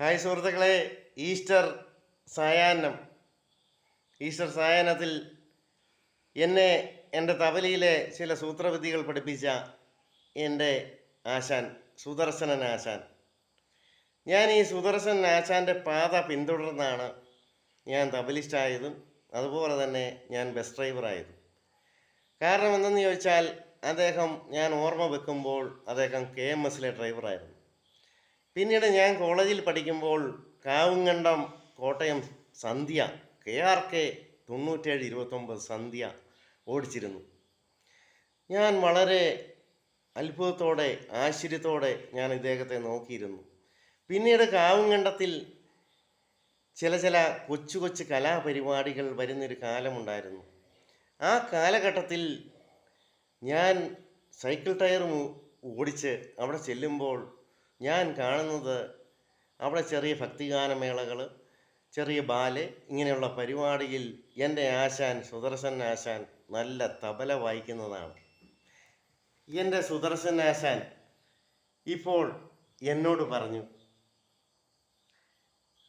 Hi സുഹൃത്തുക്കളെ Easter സായാഹ്നം. Easter സായാഹ്നത്തിൽ എന്നെ എന്റെ തബലയിലെ ചില സൂത്രവിദ്യകൾ പഠിപ്പിച്ച എന്റെ ആശാൻ സുദർശനൻ ആശാൻ. ഞാൻ ഈ സുദർശനൻ ആശാന്റെ പാത പിന്തുടർന്നാണ് ഞാൻ തബലിസ്റ്റായതും അതുപോലെ തന്നെ ഞാൻ ബസ് ഡ്രൈവറായതും കാരണം എന്തെന്ന് ചോദിച്ചാൽ അദ്ദേഹം ഞാൻ ഓർമ്മ വെക്കുമ്പോൾ അദ്ദേഹം കെ എം എസിലെ ഡ്രൈവറായിരുന്നു പിന്നീട് ഞാൻ കോളേജിൽ പഠിക്കുമ്പോൾ Kavunkandam Kottayam Sandhya K R K തൊണ്ണൂറ്റേഴ് ഇരുപത്തൊമ്പത് സന്ധ്യ ഓടിച്ചിരുന്നു. ഞാൻ വളരെ അത്ഭുതത്തോടെ ആശ്ചര്യത്തോടെ ഞാൻ ഇദ്ദേഹത്തെ നോക്കിയിരുന്നു. പിന്നീട് കാവുങ്കണ്ടത്തിൽ ചില ചില കൊച്ചു കൊച്ചു കലാപരിപാടികൾ വരുന്നൊരു കാലമുണ്ടായിരുന്നു. ആ കാലഘട്ടത്തിൽ ഞാൻ സൈക്കിൾ ടയർ ഓടിച്ച് അവിടെ ചെല്ലുമ്പോൾ ഞാൻ കാണുന്നത് അവിടെ ചെറിയ ഭക്തിഗാനമേളകൾ ചെറിയ ബാൽ ഇങ്ങനെയുള്ള പരിപാടിയിൽ എന്റെ ആശാൻ സുദർശൻ ആശാൻ നല്ല തബല വായിക്കുന്നതാണ്. എന്റെ സുദർശൻ ആശാൻ ഇപ്പോൾ എന്നോട് പറഞ്ഞു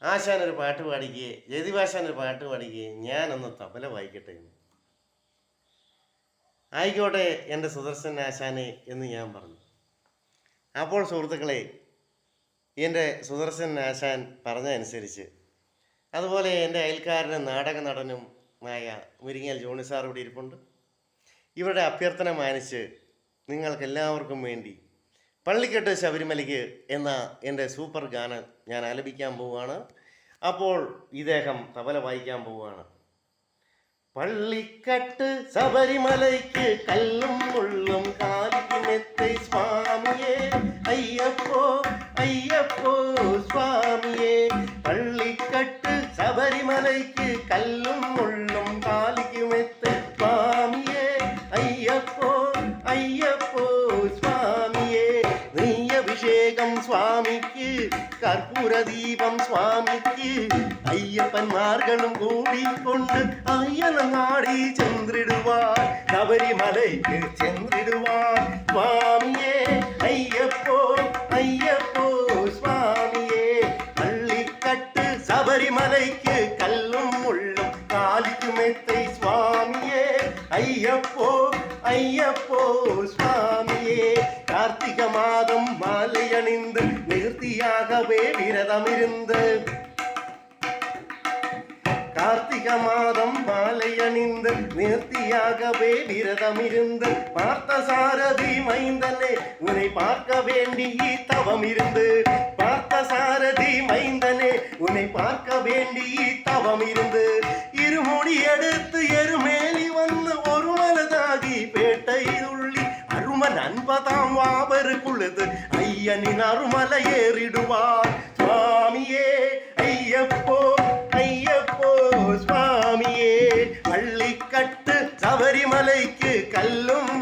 ആശാൻ ഒരു പാട്ട് പാടിക്കുകയെ ജയതിവാശാൻ ഒരു പാട്ട് പാടിക്കുകയെ ഞാനൊന്ന് തബല വായിക്കട്ടെ എന്ന്. ആയിക്കോട്ടെ എന്റെ സുദർശൻ ആശാനെ എന്ന് ഞാൻ പറഞ്ഞു. അപ്പോൾ സുഹൃത്തുക്കളെ എന്റെ സുദർശൻ ആശാൻ പറഞ്ഞതനുസരിച്ച്. അതുപോലെ എന്റെ അയൽക്കാരനും നാടക നടനും ആയ മുരിങ്ങൽ ജോണി സാർ ഇവിടെ ഇരിപ്പുണ്ട്. ഇവരുടെ അഭ്യർത്ഥന മാനിച്ച് നിങ്ങൾക്കെല്ലാവർക്കും വേണ്ടി പള്ളിക്കെട്ട് ശബരിമലയ്ക്ക് എന്ന എന്റെ സൂപ്പർ ഗാനം ഞാൻ ആലപിക്കാൻ പോവുകയാണ്. അപ്പോൾ ഇദ്ദേഹം തബല വായിക്കാൻ പോവുകയാണ്. പള്ളിക്കെട്ട് ശബരിമലയ്ക്ക് കല്ലും பள்ளி கட்டு சபரிமலைக்கு கல்லும் முள்ளும் காலிக்கு மெத்து சுவாமியே. ஐயப்போ ஐயப்போ சுவாமியே. நெய் அபிஷேகம் சுவாமிக்கு கற்பூர தீபம் சுவாமிக்கு. ஐயப்பன்மார்களும் கூடிக்கொண்டு ஐயனமாடி சென்றிடுவார். சபரிமலைக்கு சென்று சபரிமலைக்கு கல்லும் முள்ளும் காலிக்கு மெத்தை சுவாமியே. ஐயப்போ ஐயப்போ சுவாமியே. கார்த்திக மாதம் மாலை அணிந்து நிகழ்த்தியாகவே விரதமிருந்து. கார்த்திக மாதம் மாலை அணிந்து நேர்த்தியாகவே விரதம் இருந்து பார்த்த சாரதி மைந்தனே உன்னை பார்க்க வேண்டி தவம் இருந்து பார்த்த சாரதி மைந்தனே உன்னை பார்க்க வேண்டி தவம் இருந்து இருமுடி எடுத்து எருமேலி வந்து ஒரு மனதாகி பேட்டையுள்ளி அருமன் அன்பதாம் குழுது ஐயனின் அருமலை ஏறிடுவார். சுவாமியே ஐயப்போ ஐயப்போ சுவாமியே பள்ளிக்கட்டு சபரிமலைக்கு கல்லும்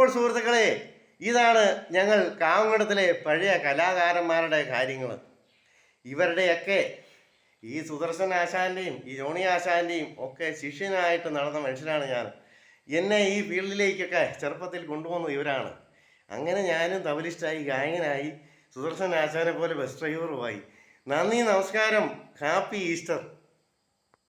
അപ്പോൾ സുഹൃത്തുക്കളെ ഇതാണ് ഞങ്ങൾ കാവങ്കടത്തിലെ പഴയ കലാകാരന്മാരുടെ കാര്യങ്ങൾ. ഇവരുടെയൊക്കെ ഈ സുദർശൻ ആശാന്റെയും ഈ ജോണി ആശാന്റെയും ഒക്കെ ശിഷ്യനായിട്ട് നടന്ന മനുഷ്യനാണ് ഞാൻ. എന്നെ ഈ ഫീൽഡിലേക്കൊക്കെ ചെറുപ്പത്തിൽ കൊണ്ടുവന്നത് ഇവരാണ്. അങ്ങനെ ഞാനും തബലിസ്റ്റായി ഗായകനായി സുദർശൻ ആശാനെ പോലെ ബസ് ഡ്രൈവറുമായി. നന്ദി നമസ്കാരം ഹാപ്പി ഈസ്റ്റർ.